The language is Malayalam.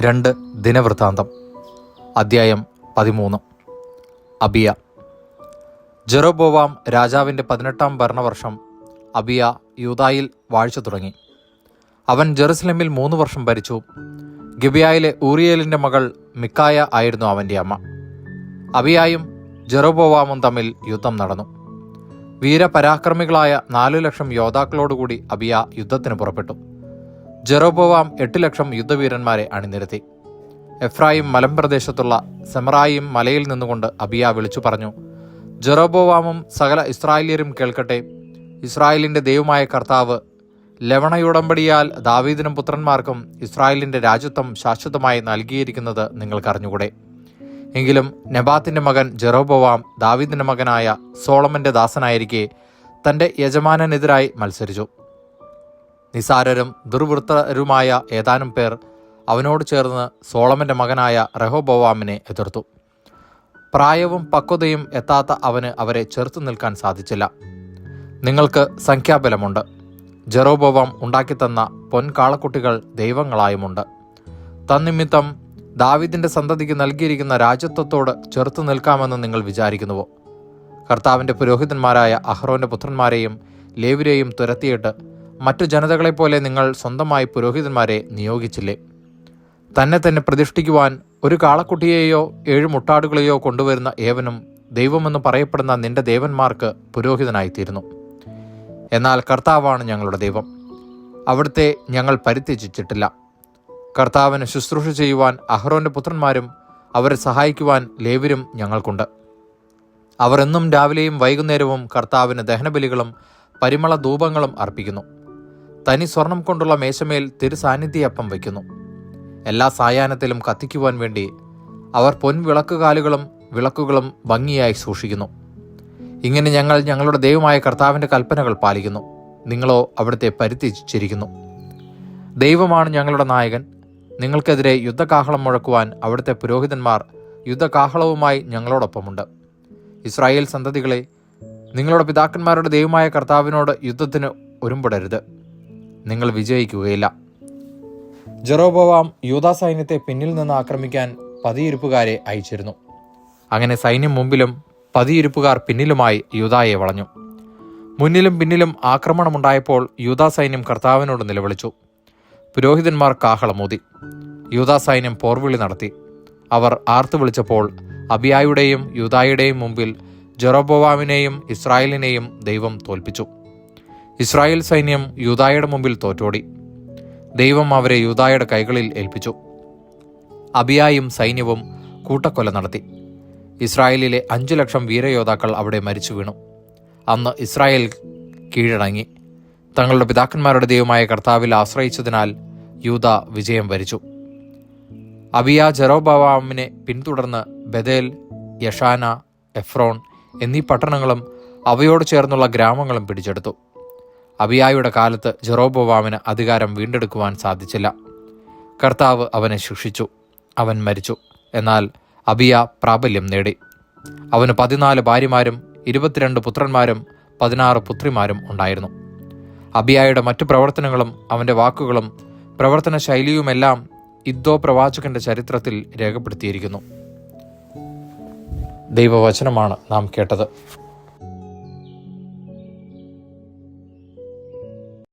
രണ്ട് ദിനവൃത്താന്തം. അദ്ധ്യായം പതിമൂന്ന്. അബിയ. ജെറോബോവാം രാജാവിന്റെ പതിനെട്ടാം ഭരണവർഷം അബിയ യൂതായിൽ വാഴ്ച തുടങ്ങി. അവൻ ജെറുസലേമിൽ മൂന്ന് വർഷം ഭരിച്ചു. ഗിബിയായിലെ ഊറിയേലിന്റെ മകൾ മിക്കായ ആയിരുന്നു അവന്റെ അമ്മ. അബിയായും ജെറോബോവാമും തമ്മിൽ യുദ്ധം നടന്നു. വീരപരാക്രമികളായ നാലു ലക്ഷം യോദ്ധാക്കളോടുകൂടി അബിയ യുദ്ധത്തിന് പുറപ്പെട്ടു. ജെറോബോവാം എട്ട് ലക്ഷം യുദ്ധവീരന്മാരെ അണിനിരത്തി. എഫ്രായിം മലമ്പ്രദേശത്തുള്ള സെമറായിം മലയിൽ നിന്നുകൊണ്ട് അബിയ വിളിച്ചു പറഞ്ഞു ജെറോബോവാമും സകല ഇസ്രായേലിയരും കേൾക്കട്ടെ. ഇസ്രായേലിന്റെ ദൈവമായ കർത്താവ് ലവണയുടമ്പടിയാൽ ദാവീദിനും പുത്രന്മാർക്കും ഇസ്രായേലിന്റെ രാജ്യത്വം ശാശ്വതമായി നൽകിയിരിക്കുന്നത് നിങ്ങൾക്കറിഞ്ഞുകൂടെ? എങ്കിലും നെബാത്തിന്റെ മകൻ ജെറോബോവാം ദാവീദിന്റെ മകനായ സോളമന്റെ ദാസനായിരിക്കെ തന്റെ യജമാനനെതിരായി മത്സരിച്ചു. നിസാരരും ദുർവൃത്തരുമായ ഏതാനും പേർ അവനോട് ചേർന്ന് സോളമന്റെ മകനായ റഹോബോവാമിനെ എതിർത്തു. പ്രായവും പക്വതയും എത്താത്ത അവന് അവരെ ചെറുത്തു നിൽക്കാൻ സാധിച്ചില്ല. നിങ്ങൾക്ക് സംഖ്യാബലമുണ്ട്. ജെറോബോവാം ഉണ്ടാക്കിത്തന്ന പൊൻകാളക്കുട്ടികൾ ദൈവങ്ങളായുമുണ്ട്. തന്നിമിത്തം ദാവിദിന്റെ സന്തതിക്ക് നൽകിയിരിക്കുന്ന രാജ്യത്വത്തോട് ചെറുത്തു നിൽക്കാമെന്ന് നിങ്ങൾ വിചാരിക്കുന്നുവോ? കർത്താവിന്റെ പുരോഹിതന്മാരായ അഹ്റോന്റെ പുത്രന്മാരെയും ലേവിരെയും തുരത്തിയിട്ട് മറ്റു ജനതകളെപ്പോലെ നിങ്ങൾ സ്വന്തമായി പുരോഹിതന്മാരെ നിയോഗിച്ചില്ലേ? തന്നെ തന്നെ പ്രതിഷ്ഠിക്കുവാൻ ഒരു കാളക്കുട്ടിയെയോ ഏഴ് മുട്ടാടുകളെയോ കൊണ്ടുവരുന്ന ഏവനും ദൈവമെന്ന് പറയപ്പെടുന്ന നിന്റെ ദേവന്മാർക്ക് പുരോഹിതനായിത്തീരുന്നു. എന്നാൽ കർത്താവാണ് ഞങ്ങളുടെ ദൈവം. അവിടുത്തെ ഞങ്ങൾ പരിത്യജിച്ചിട്ടില്ല. കർത്താവിന് ശുശ്രൂഷ ചെയ്യുവാൻ അഹ്റോന്റെ പുത്രന്മാരും അവരെ സഹായിക്കുവാൻ ലേവരും ഞങ്ങൾക്കുണ്ട്. അവർ എന്നും രാവിലെയും വൈകുന്നേരവും കർത്താവിന് ദഹനബലികളും പരിമള ധൂപങ്ങളും അർപ്പിക്കുന്നു. തനി സ്വർണം കൊണ്ടുള്ള മേശമേൽ തിരുസാന്നിധ്യപ്പം വയ്ക്കുന്നു. എല്ലാ സായാഹ്നത്തിലും കത്തിക്കുവാൻ വേണ്ടി അവർ പൊൻവിളക്കുകാലുകളും വിളക്കുകളും ഭംഗിയായി സൂക്ഷിക്കുന്നു. ഇങ്ങനെ ഞങ്ങൾ ഞങ്ങളുടെ ദൈവമായ കർത്താവിന്റെ കൽപ്പനകൾ പാലിക്കുന്നു. നിങ്ങളോ അവിടുത്തെ പരിത്യജിച്ചിരിക്കുന്നു ദൈവമാണ് ഞങ്ങളുടെ നായകൻ. നിങ്ങൾക്കെതിരെ യുദ്ധകാഹളം മുഴക്കുവാൻ അവിടുത്തെ പുരോഹിതന്മാർ യുദ്ധകാഹളവുമായി ഞങ്ങളോടൊപ്പമുണ്ട്. ഇസ്രായേൽ സന്തതികളെ നിങ്ങളുടെ പിതാക്കന്മാരുടെ ദൈവമായ കർത്താവിനോട് യുദ്ധത്തിന് ഒരുമ്പെടരുത്. നിങ്ങൾ വിജയിക്കുകയില്ല. ജെറോബോവാം യൂതാ സൈന്യത്തെ പിന്നിൽ നിന്ന് ആക്രമിക്കാൻ പതിയിരുപ്പുകാരെ അയച്ചിരുന്നു. അങ്ങനെ സൈന്യം മുമ്പിലും പതിയിരുപ്പുകാർ പിന്നിലുമായി യൂതായെ വളഞ്ഞു. മുന്നിലും പിന്നിലും ആക്രമണമുണ്ടായപ്പോൾ യൂതാ സൈന്യം കർത്താവിനോട് നിലവിളിച്ചു. പുരോഹിതന്മാർ കാഹളമൂതി. യൂതാ സൈന്യം പോർവിളി നടത്തി. അവർ ആർത്തു വിളിച്ചപ്പോൾ അബിയായുടെയും യൂതായുടെയും മുമ്പിൽ ജെറോബോവാമിനെയും ഇസ്രായേലിനെയും ദൈവം തോൽപ്പിച്ചു. ഇസ്രായേൽ സൈന്യം യൂതായുടെ മുമ്പിൽ തോറ്റോടി. ദൈവം അവരെ യൂതായുടെ കൈകളിൽ ഏൽപ്പിച്ചു. അബിയായും സൈന്യവും കൂട്ടക്കൊല നടത്തി. ഇസ്രായേലിലെ അഞ്ചു ലക്ഷം വീരയോദ്ധാക്കൾ അവിടെ മരിച്ചു വീണു. അന്ന് ഇസ്രായേൽ കീഴടങ്ങി. തങ്ങളുടെ പിതാക്കന്മാരുടെ ദൈവമായ കർത്താവിൽ ആശ്രയിച്ചതിനാൽ യൂത വിജയം വരിച്ചു. അബിയ ജെറോബാവാമിനെ പിന്തുടർന്ന് ബദേൽ യഷാന എഫ്രോൺ എന്നീ പട്ടണങ്ങളും അവയോട് ചേർന്നുള്ള ഗ്രാമങ്ങളും പിടിച്ചെടുത്തു. അബിയായുടെ കാലത്ത് ജെറോബോവാമിന് അധികാരം വീണ്ടെടുക്കുവാൻ സാധിച്ചില്ല. കർത്താവ് അവനെ ശിക്ഷിച്ചു അവൻ മരിച്ചു. എന്നാൽ അബിയ പ്രാബല്യം നേടി. അവന് പതിനാല് ഭാര്യമാരും ഇരുപത്തിരണ്ട് പുത്രന്മാരും പതിനാറ് പുത്രിമാരും ഉണ്ടായിരുന്നു. അബിയായുടെ മറ്റു പ്രവർത്തനങ്ങളും അവന്റെ വാക്കുകളും പ്രവർത്തന ശൈലിയുമെല്ലാം ഇദ്ദോ പ്രവാചകന്റെ ചരിത്രത്തിൽ രേഖപ്പെടുത്തിയിരിക്കുന്നു. ദൈവവചനമാണ് നാം കേട്ടത്.